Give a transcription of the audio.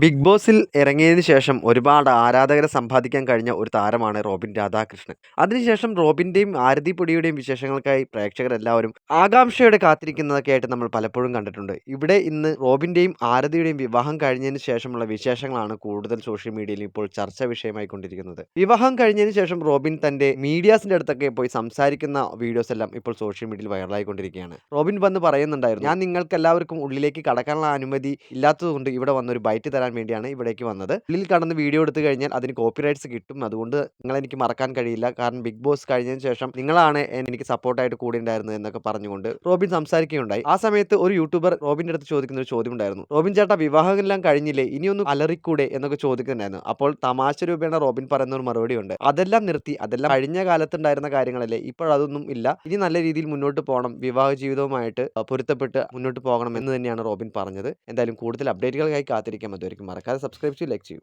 Big ബോസിൽ ഇറങ്ങിയതിന് ശേഷം ഒരുപാട് ആരാധകരെ സമ്പാദിക്കാൻ കഴിഞ്ഞ ഒരു താരമാണ് റോബിൻ രാധാകൃഷ്ണൻ. അതിനുശേഷം റോബിന്റെയും ആരതി പൊടിയുടെയും വിശേഷങ്ങൾക്കായി പ്രേക്ഷകരെല്ലാവരും ആകാംക്ഷയോടെ കാത്തിരിക്കുന്നതൊക്കെ ആയിട്ട് നമ്മൾ പലപ്പോഴും കണ്ടിട്ടുണ്ട്. ഇവിടെ ഇന്ന് റോബിന്റെയും ആരതിയുടെയും വിവാഹം കഴിഞ്ഞതിന് ശേഷമുള്ള വിശേഷങ്ങളാണ് കൂടുതൽ സോഷ്യൽ മീഡിയയിൽ ഇപ്പോൾ ചർച്ച വിഷയമായി കൊണ്ടിരിക്കുന്നത്. വിവാഹം കഴിഞ്ഞതിന് ശേഷം റോബിൻ തന്റെ മീഡിയാസിന്റെ അടുത്തൊക്കെ പോയി സംസാരിക്കുന്ന വീഡിയോസ് എല്ലാം ഇപ്പോൾ സോഷ്യൽ മീഡിയയിൽ വൈറലായിക്കൊണ്ടിരിക്കുകയാണ്. റോബിൻ വന്ന് പറയുന്നുണ്ടായിരുന്നു ഞാൻ നിങ്ങൾക്ക് എല്ലാവർക്കും ഉള്ളിലേക്ക് കടക്കാനുള്ള അനുമതി ഇല്ലാത്തതുകൊണ്ട് ഇവിടെ വന്നൊരു ബൈറ്റ് തരാൻ വേണ്ടിയാണ് ഇവിടേക്ക് വന്നത്. ഉള്ളിൽ കടന്ന് വീഡിയോ എടുത്തു കഴിഞ്ഞാൽ അതിന് കോപ്പിറൈറ്റ്സ് കിട്ടും. അതുകൊണ്ട് നിങ്ങൾ എനിക്ക് മറക്കാൻ കഴിയില്ല. കാരണം ബിഗ് ബോസ് കഴിഞ്ഞതിന് ശേഷം നിങ്ങളാണ് എനിക്ക് സപ്പോർട്ടായിട്ട് കൂടെ ഉണ്ടായിരുന്നത് എന്നൊക്കെ പറഞ്ഞുകൊണ്ട് റോബിൻ സംസാരിക്കുകയുണ്ടായി. ആ സമയത്ത് ഒരു യൂട്യൂബർ റോബിന്റെ അടുത്ത് ചോദിക്കുന്ന ഒരു ചോദ്യം ഉണ്ടായിരുന്നു. റോബിൻ ചേട്ടാ വിവാഹമെല്ലാം കഴിഞ്ഞില്ലേ? ഇനിയൊന്നും അലറിക്കൂടെ എന്നൊക്കെ ചോദിക്കുന്നുണ്ടായിരുന്നു. അപ്പോൾ തമാശ രൂപേണ റോബിൻ പറയുന്ന ഒരു മറുപടി ഉണ്ട്. അതെല്ലാം നിർത്തി. അതെല്ലാം കഴിഞ്ഞ കാലത്തുണ്ടായിരുന്ന കാര്യങ്ങളല്ലേ? ഇപ്പോഴതൊന്നും ഇല്ല. ഇനി നല്ല രീതിയിൽ മുന്നോട്ട് പോകണം. വിവാഹ ജീവിതവുമായിട്ട് പൊരുത്തപ്പെട്ട് മുന്നോട്ട് പോകണം എന്ന് തന്നെയാണ് റോബിൻ പറഞ്ഞത്. എന്തായാലും കൂടുതൽ അപ്ഡേറ്റുകൾക്കായി കാത്തിരിക്കാൻ അതുവരെയും മറക്കാതെ സബ്സ്ക്രൈബ് ചെയ്യും ലൈക്ക് ചെയ്യൂ.